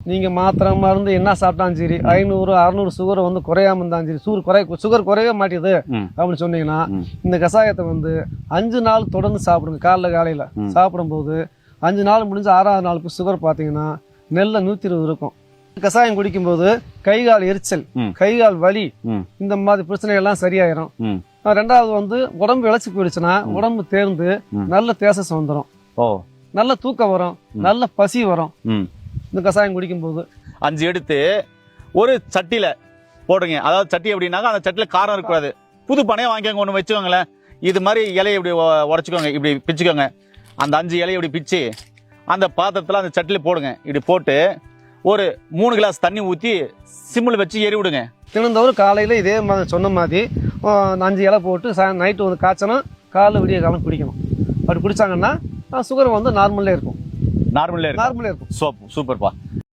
நீங்கள் மாத்திரை மருந்து என்ன சாப்பிட்டாலும் சரி ஐநூறு அறநூறு சுகர் வந்து குறையாம இருந்தாலும் சரி சுகர் குறை சுகர் குறையவே மாட்டேது. அப்படின்னு சொன்னீங்கன்னா. இந்த கஷாயத்தை வந்து அஞ்சு நாள் தொடர்ந்து சாப்பிடுங்க காலைல காலையில். சாப்பிடும்போது அஞ்சு நாள் முடிஞ்சு ஆறாவது நாளுக்கு சுகர் பார்த்தீங்கன்னா நெல்ல நூற்றி இருபது இருக்கும். கஷாயம் குடிக்கும்போது கை கால் எரிச்சல் ம். கை கால் வலி இந்த மாதிரி பிரச்சனைகள்லாம் சரியாயிரும். ரெண்டாவது வந்து உடம்பு இழைச்சி போயிடுச்சுன்னா உடம்பு தேர்ந்து. நல்ல தேசஸ் வந்துடும் ஓ. நல்ல தூக்கம் வரும் நல்ல பசி வரும். இந்த கஷாயம் குடிக்கும்போது. அஞ்சு எடுத்து ஒரு சட்டியில போடுங்க. அதாவது சட்டி எப்படின்னாக்கா அந்த சட்டியில காரம் இருக்கக்கூடாது. புது பனையை வாங்கிக்கோங்க ஒன்று வச்சுக்கோங்களேன். இது மாதிரி இலையை இப்படி உடைச்சுக்கோங்க இப்படி பிச்சுக்கோங்க. அந்த அஞ்சு இலையை இப்படி பிச்சு அந்த பாத்திரத்தில் அந்த சட்டியில் போடுங்க. இப்படி போட்டு ஒரு மூணு கிளாஸ் தண்ணி ஊற்றி சிம்மில் வச்சு எரி விடுங்க. தினந்தோறும் காலையில் இதே மாதிரி சொன்ன மாதிரி அஞ்சு இலை போட்டு சா நைட்டு வந்து காய்ச்சணும் காலைல விடிய காலம் குடிக்கணும். அப்படி குடிச்சாங்கன்னா சுகர் வந்து நார்மலே இருக்கும். நார்மலே இருக்கும் நார்மலே இருக்கும். சோப் சூப்பர்ப்பா.